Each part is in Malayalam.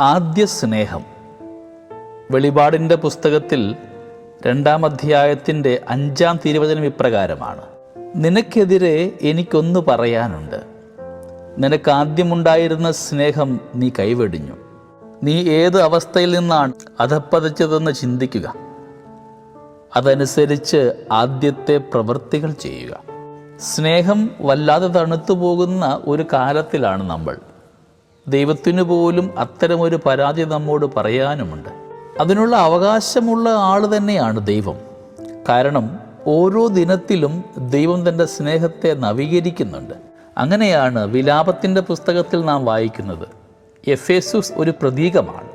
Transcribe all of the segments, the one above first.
ആദ്യ സ്നേഹം. വെളിപാടിന്റെ പുസ്തകത്തിൽ രണ്ടാം അധ്യായത്തിന്റെ അഞ്ചാം തിരുവചനം ഇപ്രകാരമാണ്. നിനക്കെതിരെ എനിക്കൊന്ന് പറയാനുണ്ട്. നിനക്ക് ആദ്യമുണ്ടായിരുന്ന സ്നേഹം നീ കൈവെടിഞ്ഞു. നീ ഏത് അവസ്ഥയിൽ നിന്നാണ് അധപ്പതിച്ചതെന്ന് ചിന്തിക്കുക. അതനുസരിച്ച് ആദ്യത്തെ പ്രവൃത്തികൾ ചെയ്യുക. സ്നേഹം വല്ലാതെ തണുത്തു പോകുന്ന ഒരു കാലത്തിലാണ് നമ്മൾ. ദൈവത്തിനു പോലും അത്തരമൊരു പരാതി നമ്മോട് പറയാനുമുണ്ട്. അതിനുള്ള അവകാശമുള്ള ആൾ തന്നെയാണ് ദൈവം. കാരണം ഓരോ ദിനത്തിലും ദൈവം തന്റെ സ്നേഹത്തെ നവീകരിക്കുന്നുണ്ട്. അങ്ങനെയാണ് വിലാപത്തിന്റെ പുസ്തകത്തിൽ നാം വായിക്കുന്നത്. എഫേസുസ് ഒരു പ്രതീകമാണ്.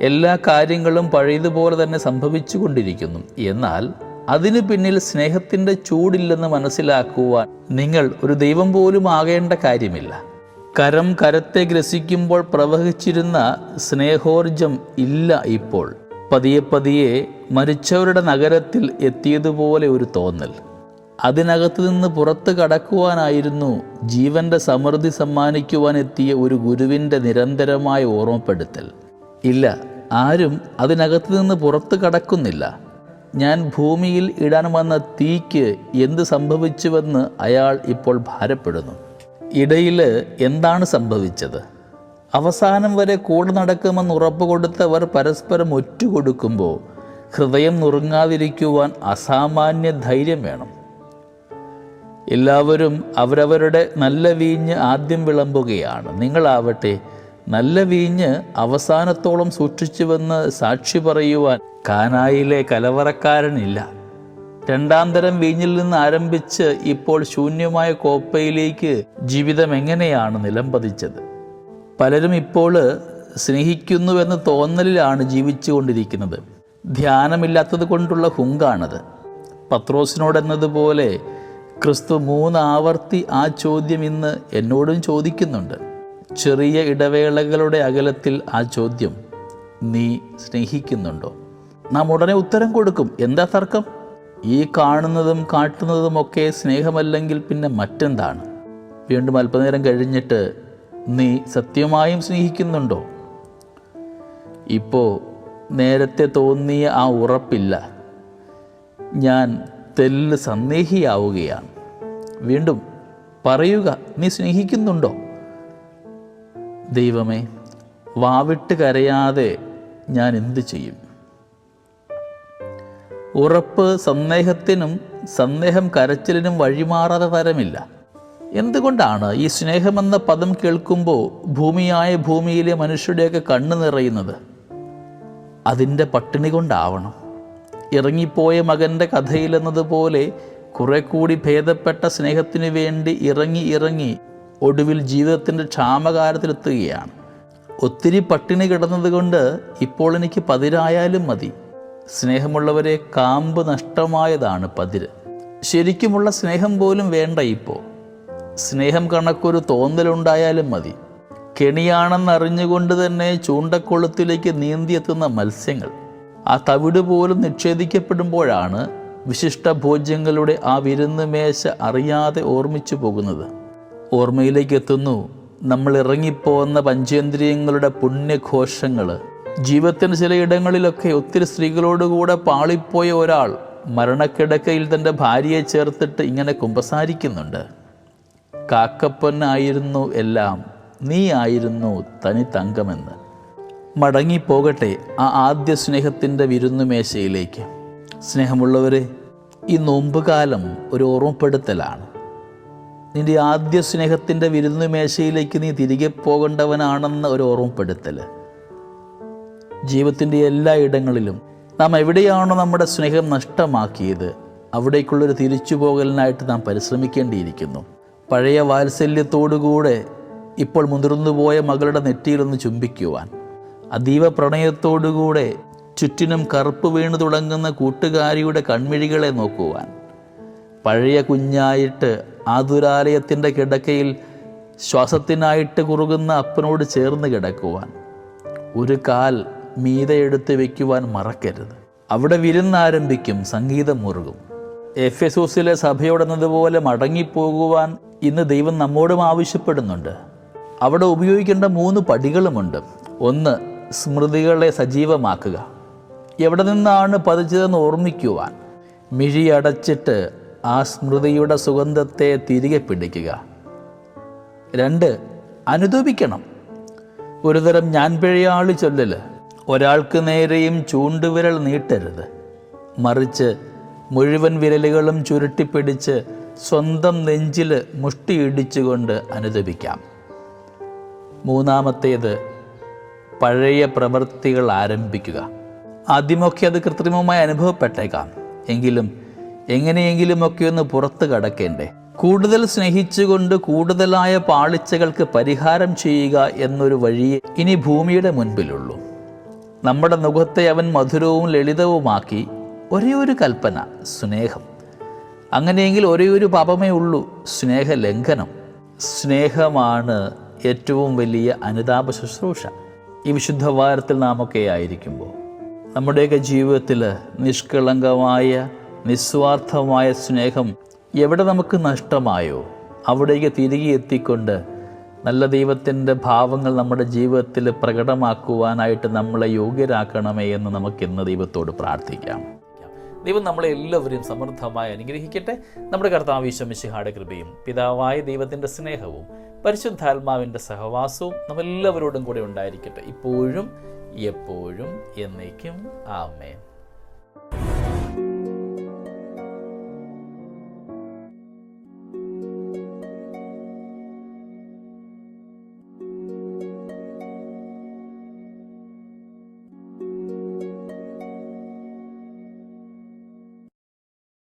എല്ലാ കാര്യങ്ങളും പഴയതുപോലെ തന്നെ സംഭവിച്ചു കൊണ്ടിരിക്കുന്നു എന്നാൽ അതിനു പിന്നിൽ സ്നേഹത്തിന്റെ ചൂടില്ലെന്ന് മനസ്സിലാക്കുവാൻ നിങ്ങൾ ഒരു ദൈവം പോലും ആകേണ്ട കാര്യമില്ല. കരം കരത്തെ ഗ്രസിക്കുമ്പോൾ പ്രവഹിച്ചിരുന്ന സ്നേഹോർജം ഇല്ല ഇപ്പോൾ. പതിയെ പതിയെ മരിച്ചവരുടെ നഗരത്തിൽ എത്തിയതുപോലെ ഒരു തോന്നൽ. അതിനകത്ത് നിന്ന് പുറത്ത് കടക്കുവാനായിരുന്നു ജീവന്റെ സമൃദ്ധി സമ്മാനിക്കുവാൻ എത്തിയ ഒരു ഗുരുവിന്റെ നിരന്തരമായ ഓർമ്മപ്പെടുത്തൽ. ഇല്ല ആരും അതിനകത്ത് നിന്ന് പുറത്ത് കടക്കുന്നില്ല. ഞാൻ ഭൂമിയിൽ ഇടാൻ വന്ന തീക്ക് എന്ത് സംഭവിച്ചുവെന്ന് അയാൾ ഇപ്പോൾ ഭാരപ്പെടുന്നു. ഇടയിൽ എന്താണ് സംഭവിച്ചത്? അവസാനം വരെ കൂടെ നടക്കുമെന്ന് ഉറപ്പ് കൊടുത്തവർ പരസ്പരം ഒറ്റുകൊടുക്കുമ്പോൾ ഹൃദയം നുറുങ്ങാതിരിക്കുവാൻ അസാമാന്യ ധൈര്യം വേണം. എല്ലാവരും അവരവരുടെ നല്ല വീഞ്ഞ് ആദ്യം വിളമ്പുകയാണ്. നിങ്ങളാവട്ടെ നല്ല വീഞ്ഞ് അവസാനത്തോളം സൂക്ഷിച്ചുവെന്ന് സാക്ഷി പറയുവാൻ കാനായിലെ കലവറക്കാരനില്ല. രണ്ടാം തരം വീഞ്ഞിൽ നിന്ന് ആരംഭിച്ച് ഇപ്പോൾ ശൂന്യമായ കോപ്പയിലേക്ക് ജീവിതം എങ്ങനെയാണ് നിലം പതിച്ചത് പലരും ഇപ്പോൾ സ്നേഹിക്കുന്നുവെന്ന തോന്നലിലാണ് ജീവിച്ചു കൊണ്ടിരിക്കുന്നത് ധ്യാനമില്ലാത്തത് കൊണ്ടുള്ള ഹുങ്കാണത്. പത്രോസിനോടെന്നതുപോലെ ക്രിസ്തു മൂന്നാവർത്തി ആ ചോദ്യം ഇന്ന് എന്നോടും ചോദിക്കുന്നുണ്ട്. ചെറിയ ഇടവേളകളുടെ അകലത്തിൽ ആ ചോദ്യം നീ സ്നേഹിക്കുന്നുണ്ടോ? നാം ഉടനെ ഉത്തരം കൊടുക്കും. എന്താ തർക്കം? ഈ കാണുന്നതും കാട്ടുന്നതുമൊക്കെ സ്നേഹമല്ലെങ്കിൽ പിന്നെ മറ്റെന്താണ്? വീണ്ടും അല്പനേരം കഴിഞ്ഞിട്ട് നീ സത്യമായും സ്നേഹിക്കുന്നുണ്ടോ? ഇപ്പോൾ നേരത്തെ തോന്നിയ ആ ഉറപ്പില്ല. ഞാൻ തെല്ല് സന്ദേഹിയാവുകയാണ്. വീണ്ടും പറയുക നീ സ്നേഹിക്കുന്നുണ്ടോ? ദൈവമേ വാവിട്ട് കരയാതെ ഞാൻ എന്തു ചെയ്യും? ഉറപ്പ് സന്ദേഹത്തിനും സന്ദേഹം കരച്ചിലിനും വഴിമാറാതെ തരമില്ല. എന്തുകൊണ്ടാണ് ഈ സ്നേഹമെന്ന പദം കേൾക്കുമ്പോൾ ഭൂമിയായ ഭൂമിയിലെ മനുഷ്യരുടെയൊക്കെ കണ്ണ് നിറയുന്നത്? അതിന്റെ പട്ടിണി കൊണ്ടാവണം. ഇറങ്ങിപ്പോയ മകന്റെ കഥയിലെന്നതുപോലെ കുറെ കൂടി ഭേദപ്പെട്ട സ്നേഹത്തിനു വേണ്ടി ഇറങ്ങി ഇറങ്ങി ഒടുവിൽ ജീവിതത്തിന്റെ ക്ഷാമകാലത്തിലെത്തുകയാണ്. ഒത്തിരി പട്ടിണി കിടന്നതുകൊണ്ട് ഇപ്പോൾ എനിക്ക് പതിരായാലും മതി. സ്നേഹമുള്ളവരെ കാമ്പ് നഷ്ടമായതാണ് പതിര്. ശരിക്കുമുള്ള സ്നേഹം പോലും വേണ്ട ഇപ്പോൾ സ്നേഹം കണക്കൊരു തോന്നലുണ്ടായാലും മതി. കെണിയാണെന്നറിഞ്ഞുകൊണ്ട് തന്നെ ചൂണ്ടക്കൊളുത്തിലേക്ക് നീന്തിയെത്തുന്ന മത്സ്യങ്ങൾ. ആ തവിട് പോലും നിക്ഷേപിക്കപ്പെടുമ്പോഴാണ് വിശിഷ്ട ഭോജ്യങ്ങളുടെ ആ വിരുന്ന് മേശ അറിയാതെ ഓർമ്മിച്ചു പോകുന്നത്. ഓർമ്മയിലേക്ക് എത്തുന്നു നമ്മൾ ഇറങ്ങിപ്പോകുന്ന പഞ്ചേന്ദ്രിയങ്ങളുടെ പുണ്യഘോഷങ്ങൾ ജീവിതത്തിന് ചിലയിടങ്ങളിലൊക്കെ ഒത്തിരി സ്ത്രീകളോടുകൂടെ പാളിപ്പോയ ഒരാൾ മരണക്കിടക്കയിൽ തന്റെ ഭാര്യയെ ചേർത്തിട്ട് ഇങ്ങനെ കുമ്പസാരിക്കുന്നുണ്ട്. കാക്കപ്പൊന്നായിരുന്നു എല്ലാം നീ ആയിരുന്നു തനി തങ്കമെന്ന്. മടങ്ങിപ്പോകട്ടെ ആ ആദ്യ സ്നേഹത്തിന്റെ വിരുന്നുമേശയിലേക്ക്. സ്നേഹമുള്ളവരെ ഈ നോമ്പുകാലം ഒരു ഓർമ്മപ്പെടുത്തലാണ്. നിന്റെ ആദ്യ സ്നേഹത്തിന്റെ വിരുന്നുമേശയിലേക്ക് നീ തിരികെ പോകേണ്ടവനാണെന്ന ഒരു ഓർമ്മപ്പെടുത്തൽ ജീവിതത്തിന്റെ എല്ലാ ഇടങ്ങളിലും നാം എവിടെയാണോ നമ്മുടെ സ്നേഹം നഷ്ടമാക്കിയത് അവിടേക്കുള്ളൊരു തിരിച്ചുപോകലിനായിട്ട് നാം പരിശ്രമിക്കേണ്ടിയിരിക്കുന്നു. പഴയ വാത്സല്യത്തോടുകൂടെ ഇപ്പോൾ മുതിർന്നുപോയ മകളുടെ നെറ്റിയിലൊന്ന് ചുംബിക്കുവാൻ അതീവ പ്രണയത്തോടുകൂടെ ചുറ്റിനും കറുപ്പ് വീണു തുടങ്ങുന്ന കൂട്ടുകാരിയുടെ കൺമിഴികളെ നോക്കുവാൻ പഴയ കുഞ്ഞായിട്ട് ആതുരാലയത്തിന്റെ കിടക്കയിൽ ശ്വാസത്തിനായിട്ട് കുറുകുന്ന അപ്പനോട് ചേർന്ന് കിടക്കുവാൻ ഒരു കാൽ മീതെ എടുത്ത് വയ്ക്കുവാൻ മറക്കരുത്. അവിടെ വിരുന്നാരംഭിക്കും സംഗീതം മുറുകും. എഫ് എസൂസിലെ സഭയോടെന്നതുപോലെ മടങ്ങിപ്പോകുവാൻ ഇന്ന് ദൈവം നമ്മോടും ആവശ്യപ്പെടുന്നുണ്ട്. അവിടെ ഉപയോഗിക്കേണ്ട മൂന്ന് പടികളുമുണ്ട്. ഒന്ന് സ്മൃതികളെ സജീവമാക്കുക. എവിടെ നിന്നാണ് പതിച്ചതെന്ന് ഓർമ്മിക്കുവാൻ. മിഴിയടച്ചിട്ട് ആ സ്മൃതിയുടെ സുഗന്ധത്തെ തിരികെ പിടിക്കുക. രണ്ട് അനുദപിക്കണം. ഒരുതരം ഞാൻ പിഴയാളി ചൊല്ലല്. ഒരാൾക്ക് നേരെയും ചൂണ്ടുവിരൽ നീട്ടരുത്. മറിച്ച് മുഴുവൻ വിരലുകളും ചുരുട്ടിപ്പിടിച്ച് സ്വന്തം നെഞ്ചിൽ മുഷ്ടിയിടിച്ചുകൊണ്ട് അനുദപിക്കാം. മൂന്നാമത്തേത് പഴയ പ്രവൃത്തികൾ ആരംഭിക്കുക. ആദ്യമൊക്കെ അത് കൃത്രിമമായി അനുഭവപ്പെട്ടേക്കാം. എങ്കിലും എങ്ങനെയെങ്കിലുമൊക്കെ ഒന്ന് പുറത്ത് കടക്കേണ്ടേ? കൂടുതൽ സ്നേഹിച്ചുകൊണ്ട് കൂടുതലായ പാളിച്ചകൾക്ക് പരിഹാരം ചെയ്യുക എന്നൊരു വഴിയെ ഇനി ഭൂമിയുടെ മുൻപിലുള്ളൂ. നമ്മുടെ മുഖത്തെ അവൻ മധുരവും ലളിതവുമാക്കി ഒരേ ഒരു കൽപ്പന സ്നേഹം. അങ്ങനെയെങ്കിൽ ഒരേ ഒരു പാപമേ ഉള്ളൂ സ്നേഹലംഘനം. സ്നേഹമാണ് ഏറ്റവും വലിയ അനുതാപ ശുശ്രൂഷ. ഈ വിശുദ്ധ വാരത്തിൽ നാമൊക്കെ ആയിരിക്കുമ്പോൾ നമ്മുടെയൊക്കെ ജീവിതത്തിൽ നിഷ്കളങ്കമായ നിസ്വാർത്ഥമായ സ്നേഹം എവിടെ നമുക്ക് നഷ്ടമായോ അവിടേക്ക് തിരികെ എത്തിക്കൊണ്ട് നല്ല ദൈവത്തിന്റെ ഭാവങ്ങൾ നമ്മുടെ ജീവിതത്തിൽ പ്രകടമാക്കുവാനായിട്ട് നമ്മളെ യോഗ്യരാക്കണമേ എന്ന് നമുക്ക് ഇന്ന് ദൈവത്തോട് പ്രാർത്ഥിക്കാം. ദൈവം നമ്മളെ എല്ലാവരെയും സമൃദ്ധമായി അനുഗ്രഹിക്കട്ടെ. നമ്മുടെ കർത്താവ് ഈശ്വമിശിഹാടെ കൃപയും പിതാവായ ദൈവത്തിന്റെ സ്നേഹവും പരിശുദ്ധാത്മാവിന്റെ സഹവാസവും നമ്മളെല്ലാവരോടും കൂടെ ഉണ്ടായിരിക്കട്ടെ. ഇപ്പോഴും എപ്പോഴും എന്നേക്കും. ആമേൻ.